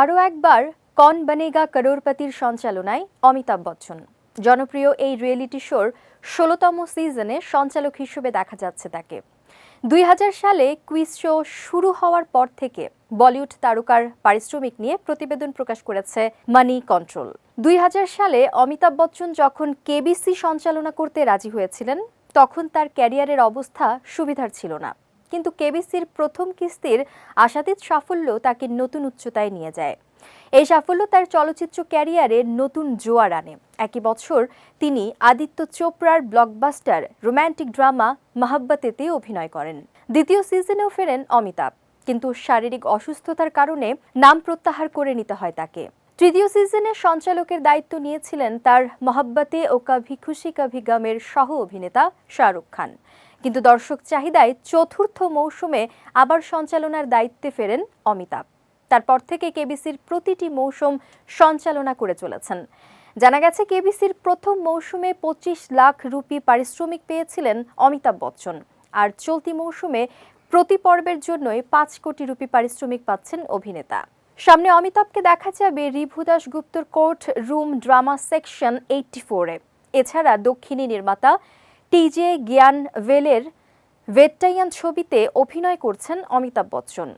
আরও একবার, কন বনেগা করোরপতির সঞ্চালনায় অমিতাভ বচ্চন। জনপ্রিয় এই রিয়েলিটি শোর ষোলোতম সিজনে সঞ্চালক হিসেবে দেখা যাচ্ছে তাকে। দুই হাজার সালে কুইজ শো শুরু হওয়ার পর থেকে বলিউড তারকার পারিশ্রমিক নিয়ে প্রতিবেদন প্রকাশ করেছে মানি কন্ট্রোল। দুই হাজার সালে অমিতাভ বচ্চন যখন কেবিসি সঞ্চালনা করতে রাজি হয়েছিলেন, তখন তার ক্যারিয়ারের অবস্থা সুবিধার ছিল না। কিন্তু কেবিসির প্রথম কিস্তির আশাতীত সাফল্য তাকে নতুন উচ্চতায় নিয়ে যায়। এই সাফল্য তার চলচ্চিত্র ক্যারিয়ারে নতুন জোয়ার আনে। একই বছর তিনি আদিত্য চোপড়ার ব্লকবাস্টার রোম্যান্টিক ড্রামা মাহাব্বাতেতে অভিনয় করেন। দ্বিতীয় সিজনেও ফেরেন অমিতাভ। কিন্তু শারীরিক অসুস্থতার কারণে নাম প্রত্যাহার করে নিতে হয় তাকে। তৃতীয় সিজনে সঞ্চালকের দায়িত্ব নিয়েছিলেন তার মহাব্বাতে ও কাভি খুশি কাভি গামের সহ অভিনেতা শাহরুখ খান। কিন্তু দর্শক চাহিদায় চতুর্থ মৌসুমে আবার সঞ্চালনার দায়িত্বে ফেরেন অমিতাভ। তারপর থেকে কেবিসির প্রতিটি মৌসুম সঞ্চালনা করে চলেছেন। জানা গেছে, কেবিসির প্রথম মৌসুমে পঁচিশ লাখ রুপি পারিশ্রমিক পেয়েছিলেন অমিতাভ বচ্চন। আর চলতি মৌসুমে প্রতি পর্বের জন্যই পাঁচ কোটি রুপি পারিশ্রমিক পাচ্ছেন অভিনেতা। সামনে অমিতাভকে দেখা যাবে রিভু দাশগুপ্তর court room drama section eighty ফোরে। এছাড়া দক্ষিণী নির্মাতা টিজে জ্ঞান ভেলের ভেট্টাইয়ান ছবিতে অভিনয় করছেন অমিতাভ বচ্চন।